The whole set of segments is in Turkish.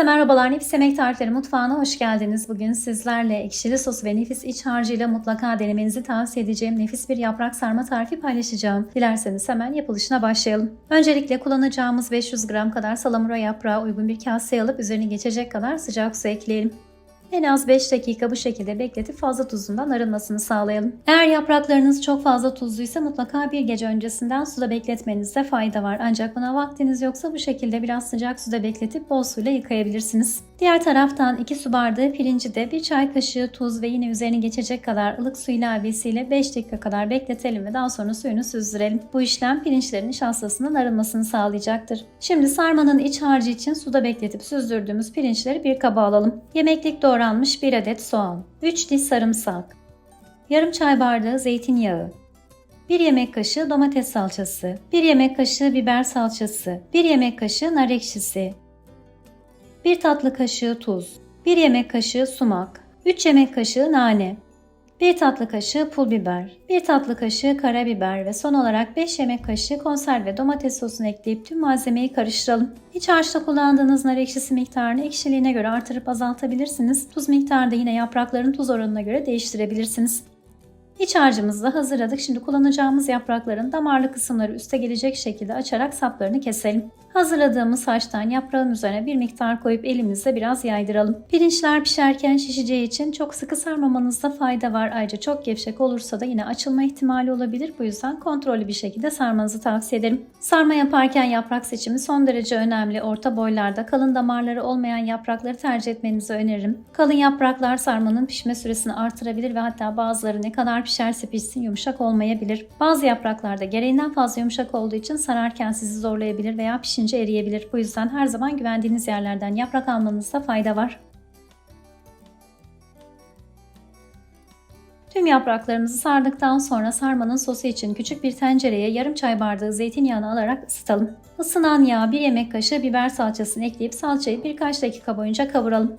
Herkese merhabalar. Nefis Yemek Tarifleri Mutfağı'na hoş geldiniz. Bugün sizlerle ekşili sos ve nefis iç harcıyla mutlaka denemenizi tavsiye edeceğim nefis bir yaprak sarma tarifi paylaşacağım. Dilerseniz hemen yapılışına başlayalım. Öncelikle kullanacağımız 500 gram kadar salamura yaprağı uygun bir kaseye alıp üzerine geçecek kadar sıcak su ekleyelim. En az 5 dakika bu şekilde bekletip fazla tuzundan arınmasını sağlayalım. Eğer yapraklarınız çok fazla tuzluysa mutlaka bir gece öncesinden suda bekletmenizde fayda var. Ancak buna vaktiniz yoksa bu şekilde biraz sıcak suda bekletip bol suyla yıkayabilirsiniz. Diğer taraftan 2 su bardağı pirinci de 1 çay kaşığı tuz ve yine üzerine geçecek kadar ılık su ilavesiyle 5 dakika kadar bekletelim ve daha sonra suyunu süzdürelim. Bu işlem pirinçlerin nişastasının arınmasını sağlayacaktır. Şimdi sarmanın iç harcı için suda bekletip süzdürdüğümüz pirinçleri bir kaba alalım. Yemeklik doğranmış 1 adet soğan, 3 diş sarımsak, yarım çay bardağı zeytinyağı, 1 yemek kaşığı domates salçası, 1 yemek kaşığı biber salçası, 1 yemek kaşığı nar ekşisi, 1 tatlı kaşığı tuz, 1 yemek kaşığı sumak, 3 yemek kaşığı nane, 1 tatlı kaşığı pul biber, 1 tatlı kaşığı karabiber ve son olarak 5 yemek kaşığı konserve domates sosunu ekleyip tüm malzemeyi karıştıralım. İç harçta kullandığınız nar ekşisi miktarını ekşiliğine göre artırıp azaltabilirsiniz. Tuz miktarını da yine yaprakların tuz oranına göre değiştirebilirsiniz. İç harcımızı da hazırladık. Şimdi kullanacağımız yaprakların damarlı kısımları üste gelecek şekilde açarak saplarını keselim. Hazırladığımız haştan yaprağın üzerine bir miktar koyup elimizle biraz yaydıralım. Pirinçler pişerken şişeceği için çok sıkı sarmamanızda fayda var. Ayrıca çok gevşek olursa da yine açılma ihtimali olabilir. Bu yüzden kontrollü bir şekilde sarmanızı tavsiye ederim. Sarma yaparken yaprak seçimi son derece önemli. Orta boylarda kalın damarları olmayan yaprakları tercih etmenizi öneririm. Kalın yapraklar sarmanın pişme süresini artırabilir ve hatta bazıları ne kadar pişerse pişsin yumuşak olmayabilir. Bazı yapraklarda gereğinden fazla yumuşak olduğu için sararken sizi zorlayabilir veya pişince eriyebilir. Bu yüzden her zaman güvendiğiniz yerlerden yaprak almanızda fayda var. Tüm yapraklarımızı sardıktan sonra sarmanın sosu için küçük bir tencereye yarım çay bardağı zeytinyağını alarak ısıtalım. Isınan yağa bir yemek kaşığı biber salçasını ekleyip salçayı birkaç dakika boyunca kavuralım.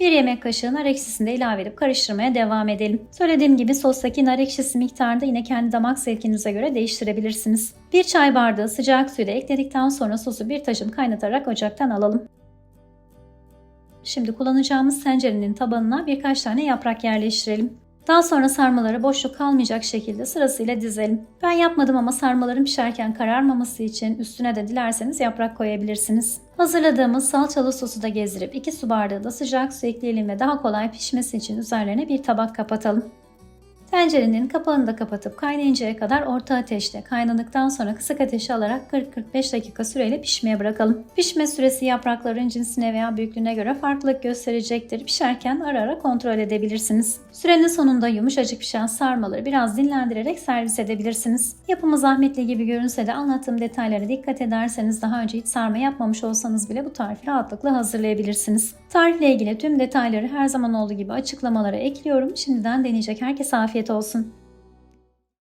1 yemek kaşığı nar ekşisini de ilave edip karıştırmaya devam edelim. Söylediğim gibi sostaki nar ekşisi miktarını da yine kendi damak zevkinize göre değiştirebilirsiniz. 1 çay bardağı sıcak suyu da ekledikten sonra sosu bir taşım kaynatarak ocaktan alalım. Şimdi kullanacağımız tencerenin tabanına birkaç tane yaprak yerleştirelim. Daha sonra sarmaları boşluk kalmayacak şekilde sırasıyla dizelim. Ben yapmadım ama sarmaların pişerken kararmaması için üstüne de dilerseniz yaprak koyabilirsiniz. Hazırladığımız salçalı sosu da gezdirip 2 su bardağı da sıcak su ekleyelim ve daha kolay pişmesi için üzerlerine bir tabak kapatalım. Tencerenin kapağını da kapatıp kaynayıncaya kadar orta ateşte kaynadıktan sonra kısık ateşe alarak 40-45 dakika süreyle pişmeye bırakalım. Pişme süresi yaprakların cinsine veya büyüklüğüne göre farklılık gösterecektir. Pişerken ara ara kontrol edebilirsiniz. Sürenin sonunda yumuşacık pişen sarmaları biraz dinlendirerek servis edebilirsiniz. Yapımı zahmetli gibi görünse de anlattığım detaylara dikkat ederseniz daha önce hiç sarma yapmamış olsanız bile bu tarifi rahatlıkla hazırlayabilirsiniz. Tarifle ilgili tüm detayları her zaman olduğu gibi açıklamalara ekliyorum. Şimdiden deneyecek herkese afiyet olsun.